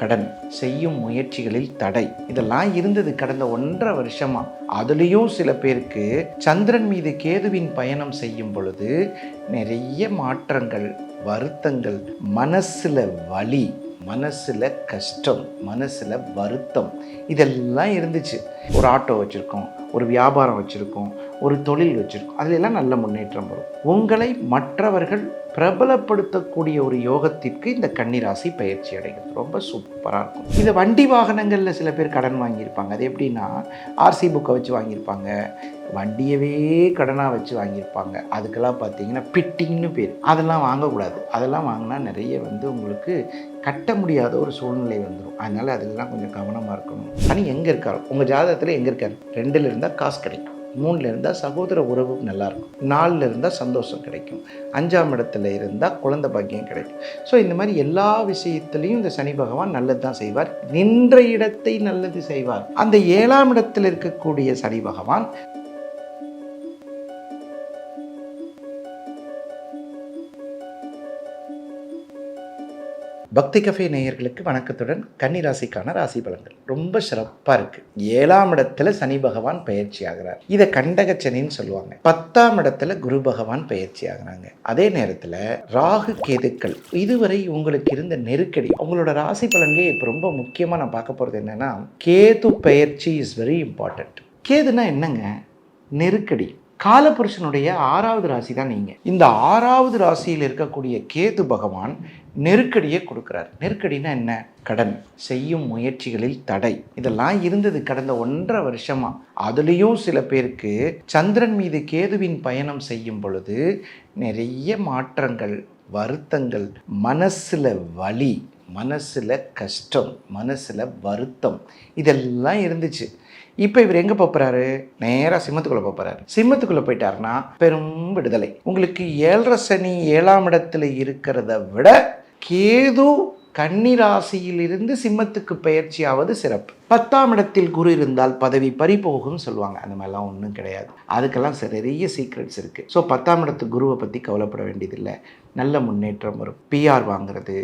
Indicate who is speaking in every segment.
Speaker 1: கடன் செய்யும் முயற்சிகளில் தடை. இதெல்லாம் இருந்தது கடந்த ஒன்றரை வருஷமா. அதுலேயும் சில பேருக்கு சந்திரன் மீது கேதுவின் பயணம் செய்யும் பொழுது நிறைய மாற்றங்கள் வருத்தங்கள் மனசில் வலி மனசில் கஷ்டம் மனசில் வருத்தம் இதெல்லாம் இருந்துச்சு. ஒரு ஆட்டோ வச்சுருக்கோம் ஒரு வியாபாரம் வச்சுருக்கோம் ஒரு தொழில் வச்சுருக்கோம் அதிலெல்லாம் நல்ல முன்னேற்றம் வரும். உங்களை மற்றவர்கள் பிரபலப்படுத்தக்கூடிய ஒரு யோகத்திற்கு இந்த கன்னிராசி பயிற்சி அடைகிறது. ரொம்ப சூப்பராக இருக்கும். இதை வண்டி வாகனங்களில் சில பேர் கடன் வாங்கியிருப்பாங்க. அது எப்படின்னா ஆர்சி புக்கை வச்சு வாங்கியிருப்பாங்க. வண்டியவே கடனாக வச்சு வாங்கியிருப்பாங்க. அதுக்கெல்லாம் பார்த்தீங்கன்னா பிட்டிங்னு பேர். அதெல்லாம் வாங்கக்கூடாது. அதெல்லாம் வாங்கினா நிறைய வந்து உங்களுக்கு கட்ட முடியாத ஒரு சூழ்நிலை வந்துடும் அதனால் அதெல்லாம் கொஞ்சம் கவனமாக இருக்கணும். சனி எங்கே இருக்காரு உங்கள் ஜாதகத்தில் எங்கே இருக்காரு? ரெண்டில் இருந்தால் காசு கிடைக்கும். மூணில் இருந்தால் சகோதர உறவு நல்லாயிருக்கும் நாலில் இருந்தால் சந்தோஷம் கிடைக்கும். அஞ்சாம் இடத்துல இருந்தால் குழந்தை பாக்கியம் கிடைக்கும். ஸோ இந்த மாதிரி எல்லா விஷயத்துலையும் இந்த சனி பகவான் நல்லது தான் செய்வார். நின்ற இடத்தை நல்லது செய்வார். அந்த ஏழாம் இடத்தில் இருக்கக்கூடிய சனி பகவான் பக்தி கஃபே நேயர்களுக்கு வணக்கத்துடன் கன்னி ராசிக்கான ராசி பலன்கள். ரொம்ப சிறப்பாக இருக்கு. ஏழாம் இடத்துல சனி பகவான் பயிற்சி ஆகிறார். இதை கண்டகச்சனின்னு சொல்லுவாங்க. பத்தாம் இடத்துல குரு பகவான் பயிற்சி ஆகுறாங்க. அதே நேரத்தில் ராகு கேதுக்கள் இதுவரை உங்களுக்கு இருந்த நெருக்கடி உங்களோட ராசி பலன்லேயே இப்போ ரொம்ப முக்கியமாக நான் பார்க்க போகிறது என்னன்னா கேது பயிற்சி இஸ் வெரி இம்பார்ட்டண்ட் கேதுனா என்னங்க? நெருக்கடி. காலபுருஷனுடைய ஆறாவது ராசி தான் நீங்கள் இந்த ஆறாவது ராசியில் இருக்கக்கூடிய கேது பகவான் நெருக்கடியை கொடுக்குறார். நெருக்கடினா என்ன? கடன். செய்யும் முயற்சிகளில் தடை. இதெல்லாம் இருந்தது கடந்த ஒன்றரை வருஷமா. அதுலேயும் சில பேருக்கு சந்திரன் மீது கேதுவின் பயணம் செய்யும் பொழுது நிறைய மாற்றங்கள் வருத்தங்கள் மனசில் வலி மனசில் கஷ்டம் மனசில் வருத்தம் இதெல்லாம் இருந்துச்சு. இப்போ இவர் எங்கே போகிறாரு நேராக சிம்மத்துக்குள்ளே போகிறாரு சிம்மத்துக்குள்ளே போயிட்டாருன்னா பெரும் விடுதலை. உங்களுக்கு ஏழரை சனி ஏழாம் இடத்துல இருக்கிறத விட கேது கன்னிராசியிலிருந்து சிம்மத்துக்கு பயிற்சியாவது சிறப்பு. பத்தாம் இடத்தில் குரு இருந்தால் பதவி பறிபோகும் சொல்லுவாங்க. அந்த மாதிரிலாம் ஒன்றும் கிடையாது. அதுக்கெல்லாம் நிறைய சீக்ரெட்ஸ் இருக்குது ஸோ பத்தாம் இடத்து குருவை பற்றி கவலைப்பட வேண்டியதில்லை. நல்ல முன்னேற்றம் வரும். பிஆர் வாங்குறது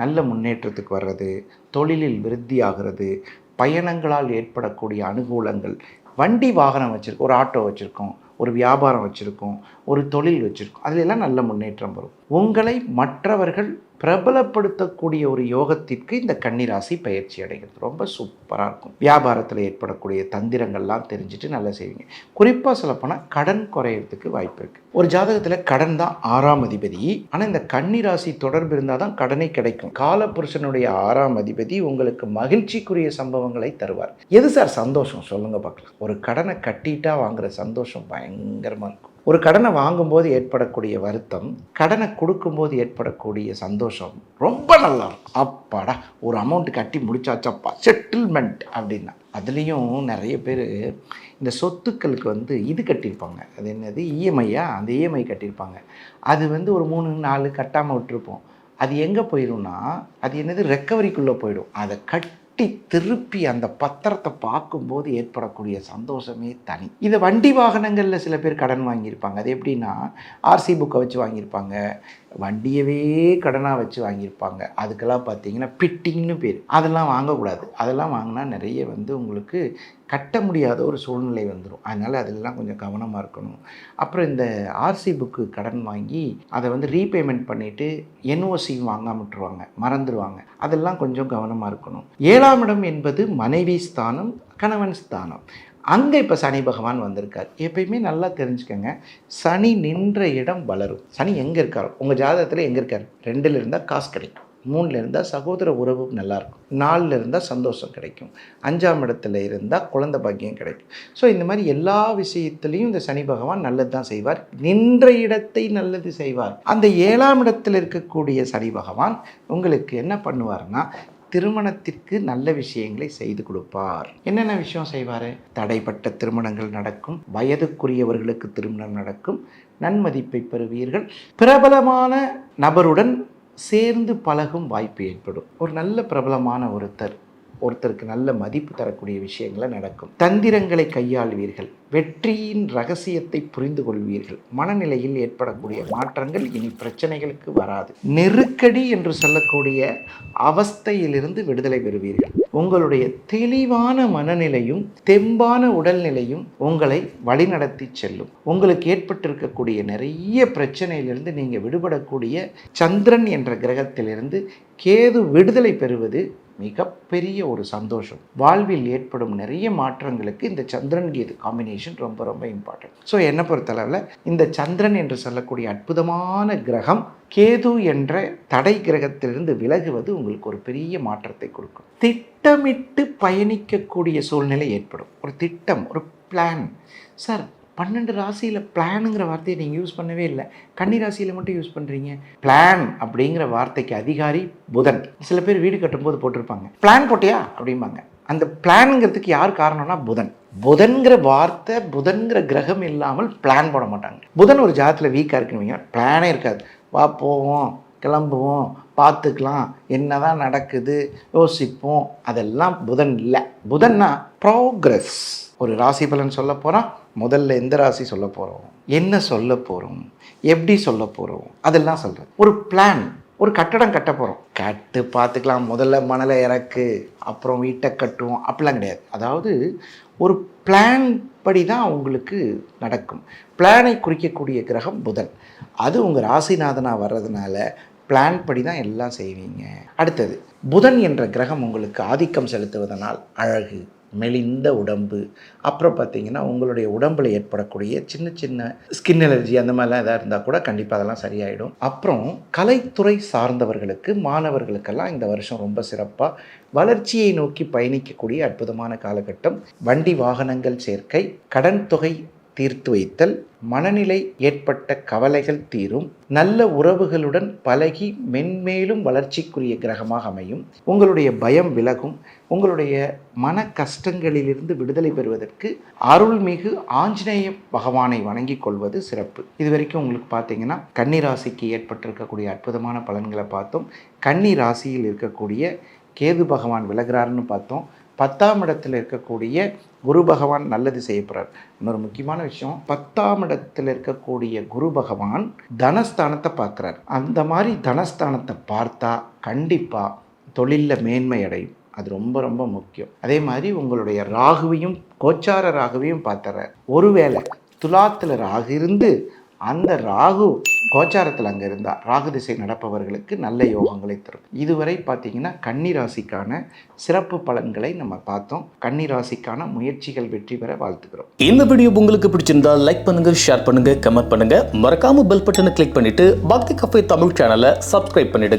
Speaker 1: நல்ல முன்னேற்றத்துக்கு வர்றது தொழிலில் விருத்தி ஆகிறது பயணங்களால் ஏற்படக்கூடிய அனுகூலங்கள். வண்டி வாகனம் வச்சுருக்கோம் ஒரு ஆட்டோ வச்சுருக்கோம். ஒரு வியாபாரம் வச்சுருக்கோம் ஒரு தொழில் வச்சுருக்கோம் அதுல எல்லாம் நல்ல முன்னேற்றம் வரும். உங்களை மற்றவர்கள் பிரபலப்படுத்தக்கூடிய ஒரு யோகத்திற்கு இந்த கன்னிராசி பயிற்சி அடைகிறது. ரொம்ப சூப்பராக இருக்கும். வியாபாரத்தில் ஏற்படக்கூடிய தந்திரங்கள்லாம் தெரிஞ்சுட்டு நல்லா செய்வீங்க. குறிப்பாக சொல்லப்போனால் கடன் குறையிறதுக்கு வாய்ப்பு இருக்குது ஒரு ஜாதகத்தில் கடன் தான் ஆறாம் அதிபதி. ஆனால் இந்த கன்னிராசி தொடர்பு இருந்தால் தான் கடனை கிடைக்கும். காலபுருஷனுடைய ஆறாம் அதிபதி உங்களுக்கு மகிழ்ச்சிக்குரிய சம்பவங்களை தருவார். எது சார் சந்தோஷம்? சொல்லுங்கள் பார்க்கலாம். ஒரு கடனை கட்டிட்டா வாங்குற சந்தோஷம் பயங்கரமாக இருக்கும். ஒரு கடனை வாங்கும்போது ஏற்படக்கூடிய வருத்தம் கடனை கொடுக்கும்போது ஏற்படக்கூடிய சந்தோஷம் ரொம்ப நல்லா இருக்கும். அப்பாடா ஒரு அமௌண்ட் கட்டி முடிச்சாச்சப்பா செட்டில்மெண்ட் அப்படின்னா. அதுலேயும் நிறைய பேர் இந்த சொத்துக்களுக்கு வந்து இது கட்டியிருப்பாங்க. அது என்னது? இஎம்ஐயா அந்த இஎம்ஐ கட்டியிருப்பாங்க. அது வந்து ஒரு மூணு நாலு கட்டாமல் விட்டுருப்போம். அது எங்கே போயிடும்னா அது என்னது? ரெக்கவரிக்குள்ளே போயிடும். அதை கட்டி திருப்பி அந்த பத்திரத்தை பார்க்கும்போது ஏற்படக்கூடிய சந்தோஷமே தனி. இதை வண்டி வாகனங்களில் சில பேர் கடன் வாங்கியிருப்பாங்க. அது எப்படின்னா ஆர்சி புக்கை வச்சு வாங்கியிருப்பாங்க. வண்டியவே கடனாக வச்சு வாங்கியிருப்பாங்க. அதுக்கெல்லாம் பார்த்தீங்கன்னா பிட்டிங்னு பேர். அதெல்லாம் வாங்கக்கூடாது. அதெல்லாம் வாங்கினா நிறைய வந்து உங்களுக்கு கட்ட முடியாத ஒரு சூழ்நிலை வந்துடும் அதனால் அதெல்லாம் கொஞ்சம் கவனமாக இருக்கணும். அப்புறம் இந்த ஆர்சி புக்கு கடன் வாங்கி அதை வந்து ரீபேமெண்ட் பண்ணிவிட்டு என்ஓசி வாங்காம விட்டுருவாங்க. மறந்துடுவாங்க அதெல்லாம் கொஞ்சம் கவனமாக இருக்கணும். ஏழாம் இடம் என்பது மனைவி ஸ்தானம் கணவன் ஸ்தானம். அங்கே இப்போ சனி பகவான் வந்திருக்கார். எப்பயுமே நல்லா தெரிஞ்சுக்கோங்க. சனி நின்ற இடம் வளரும். சனி எங்கே இருக்காரோ உங்கள் ஜாதகத்தில் எங்கே இருக்கார்? ரெண்டில் இருந்தால் காசு கிடைக்கும். மூணில் இருந்தால் சகோதர உறவு நல்லாயிருக்கும் நாலில் இருந்தால் சந்தோஷம் கிடைக்கும். அஞ்சாம் இடத்துல இருந்தால் குழந்தை பாக்கியம் கிடைக்கும். ஸோ இந்த மாதிரி எல்லா விஷயத்துலையும் இந்த சனி பகவான் நல்லது தான் செய்வார். நின்ற இடத்தை நல்லது செய்வார். அந்த ஏழாம் இடத்தில் இருக்கக்கூடிய சனி பகவான் உங்களுக்கு என்ன பண்ணுவார்னா திருமணத்திற்கு நல்ல விஷயங்களை செய்து கொடுப்பார். என்னென்ன விஷயம் செய்வார்? தடைப்பட்ட திருமணங்கள் நடக்கும் வயதுக்குரியவர்களுக்கு திருமணம் நடக்கும் நன்மதிப்பை பெறுவீர்கள். பிரபலமான நபருடன் சேர்ந்து பழகும் வாய்ப்பு ஏற்படும். ஒரு நல்ல பிரபலமான ஒருத்தர். ஒருத்தருக்கு நல்ல மதிப்பு தரக்கூடிய விஷயங்களை நடக்கும். தந்திரங்களை கையாள்வீர்கள். வெற்றியின் ரகசியத்தை புரிந்து கொள்வீர்கள். மனநிலையில் ஏற்படக்கூடிய மாற்றங்கள் இனி பிரச்சனைகளுக்கு வராது. நெருக்கடி என்று சொல்லக்கூடிய அவஸ்தையிலிருந்து விடுதலை பெறுவீர்கள். உங்களுடைய தெளிவான மனநிலையும் தெம்பான உடல்நிலையும் உங்களை வழிநடத்தி செல்லும். உங்களுக்கு ஏற்பட்டிருக்கக்கூடிய நிறைய பிரச்சனையிலிருந்து நீங்கள் விடுபடக்கூடிய சந்திரன் என்ற கிரகத்திலிருந்து கேது விடுதலை பெறுவது மிகப்பெரிய ஒரு சந்தோஷம். வாழ்வில் ஏற்படும் நிறைய மாற்றங்களுக்கு இந்த சந்திரன் கேது காம்பினேஷன் ரொம்ப ரொம்ப இம்பார்ட்டன்ட் ஸோ என்னை பொறுத்தளவில் இந்த சந்திரன் என்று சொல்லக்கூடிய அற்புதமான கிரகம் கேது என்ற தடை கிரகத்திலிருந்து விலகுவது உங்களுக்கு ஒரு பெரிய மாற்றத்தை கொடுக்கும். திட்டமிட்டு பயணிக்கக்கூடிய சூழ்நிலை ஏற்படும். ஒரு திட்டம் ஒரு பிளான் சார் பன்னெண்டு ராசியில் பிளானுங்கிற வார்த்தையை நீங்கள் யூஸ் பண்ணவே இல்லை. கன்னி ராசியில் மட்டும் யூஸ் பண்ணுறீங்க பிளான் அப்படிங்கிற வார்த்தைக்கு அதிகாரி புதன். சில பேர் வீடு கட்டும்போது போட்டிருப்பாங்க. பிளான் போட்டியா? அப்படிம்பாங்க. அந்த பிளானுங்கிறதுக்கு யார் காரணம்னா புதன். புதன்கிற வார்த்தை புதன்கிற கிரகம் இல்லாமல் பிளான் போட மாட்டாங்க. புதன் ஒரு ஜாதத்தில் வீக்காக இருக்குன்னு பிளானே இருக்காது. வா போவோம் கிளம்புவோம் பார்த்துக்கலாம். என்னதான் நடக்குது யோசிப்போம். அதெல்லாம் புதன் இல்லை. புதன்னா ப்ரோக்ரஸ் ஒரு ராசி பலன் சொல்ல போகிறோம் முதல்ல எந்த ராசி சொல்ல போகிறோம் என்ன சொல்ல போகிறோம் எப்படி சொல்ல போகிறோம் அதெல்லாம் சொல்கிறேன் ஒரு பிளான் ஒரு கட்டடம் கட்ட போகிறோம் கட்டு பார்த்துக்கலாம். முதல்ல மணலை இறக்கு அப்புறம் வீட்டை கட்டுவோம். அப்படிலாம் கிடையாது. அதாவது ஒரு பிளான் படி தான் உங்களுக்கு நடக்கும். பிளானை குறிக்கக்கூடிய கிரகம் புதன். அது உங்கள் ராசிநாதனாக வர்றதுனால பிளான் படி தான் எல்லாம் செய்வீங்க. அடுத்தது புதன் என்ற கிரகம் உங்களுக்கு ஆதிக்கம் செலுத்துவதனால் அழகு மெலிந்த உடம்பு. அப்புறம் பார்த்தீங்கன்னா உங்களுடைய உடம்பில் ஏற்படக்கூடிய சின்ன சின்ன ஸ்கின் அலர்ஜி அந்த மாதிரிலாம் எதாவது இருந்தால் கூட கண்டிப்பாக அதெல்லாம் சரியாயிடும். அப்புறம் கலைத்துறை சார்ந்தவர்களுக்கு மாணவர்களுக்கெல்லாம் இந்த வருஷம் ரொம்ப சிறப்பாக வளர்ச்சியை நோக்கி பயணிக்கக்கூடிய அற்புதமான காலகட்டம் வண்டி வாகனங்கள் சேர்க்கை கடன் தொகை தீர்த்து வைத்தல் மனநிலை ஏற்பட்ட கவலைகள் தீரும் நல்ல உறவுகளுடன் பழகி மென்மேலும் வளர்ச்சிக்குரிய கிரகமாக அமையும். உங்களுடைய பயம் விலகும். உங்களுடைய மன கஷ்டங்களிலிருந்து விடுதலை பெறுவதற்கு அருள்மிகு ஆஞ்சநேய பகவானை வணங்கிக் கொள்வது சிறப்பு. இது வரைக்கும் உங்களுக்கு பார்த்தீங்கன்னா கன்னி ராசிக்கு ஏற்பட்டிருக்கக்கூடிய அற்புதமான பலன்களை பார்த்தோம். கன்னி ராசியில் இருக்கக்கூடிய கேது பகவான் விலகிறாருன்னு பார்த்தோம். பத்தாம் இடத்தில் இருக்கக்கூடிய குரு பகவான் நல்லது செய்ய போகிறார் இன்னொரு முக்கியமான விஷயம் பத்தாம் இடத்தில் இருக்கக்கூடிய குரு பகவான் தனஸ்தானத்தை பார்க்குறார். அந்த மாதிரி தனஸ்தானத்தை பார்த்தா கண்டிப்பாக தொழிலில் மேன்மை அடையும். அது ரொம்ப ரொம்ப முக்கியம். அதே மாதிரி உங்களுடைய ராகுவையும் கோச்சார ராகுவையும் பார்த்துறார். ஒருவேளை துலாத்தில் ராகு இருந்து அந்த ராகு கோச்சாரத்தில் அங்கே இருந்தால் ராகு திசை நடப்பவர்களுக்கு நல்ல யோகங்களை தரும். இதுவரை பார்த்தீங்கன்னா கன்னிராசிக்கான சிறப்பு பலன்களை நம்ம பார்த்தோம். கன்னிராசிக்கான முயற்சிகள் வெற்றி பெற வாழ்த்துக்கிறோம்
Speaker 2: இந்த வீடியோ உங்களுக்கு பிடிச்சிருந்தா லைக் பண்ணுங்க ஷேர் பண்ணுங்க கமெண்ட் பண்ணுங்க. மறக்காம பெல் பட்டனை கிளிக் பண்ணிட்டு பக்தி கஃபே தமிழ் சேனலை சப்ஸ்கிரைப் பண்ணிடுங்க.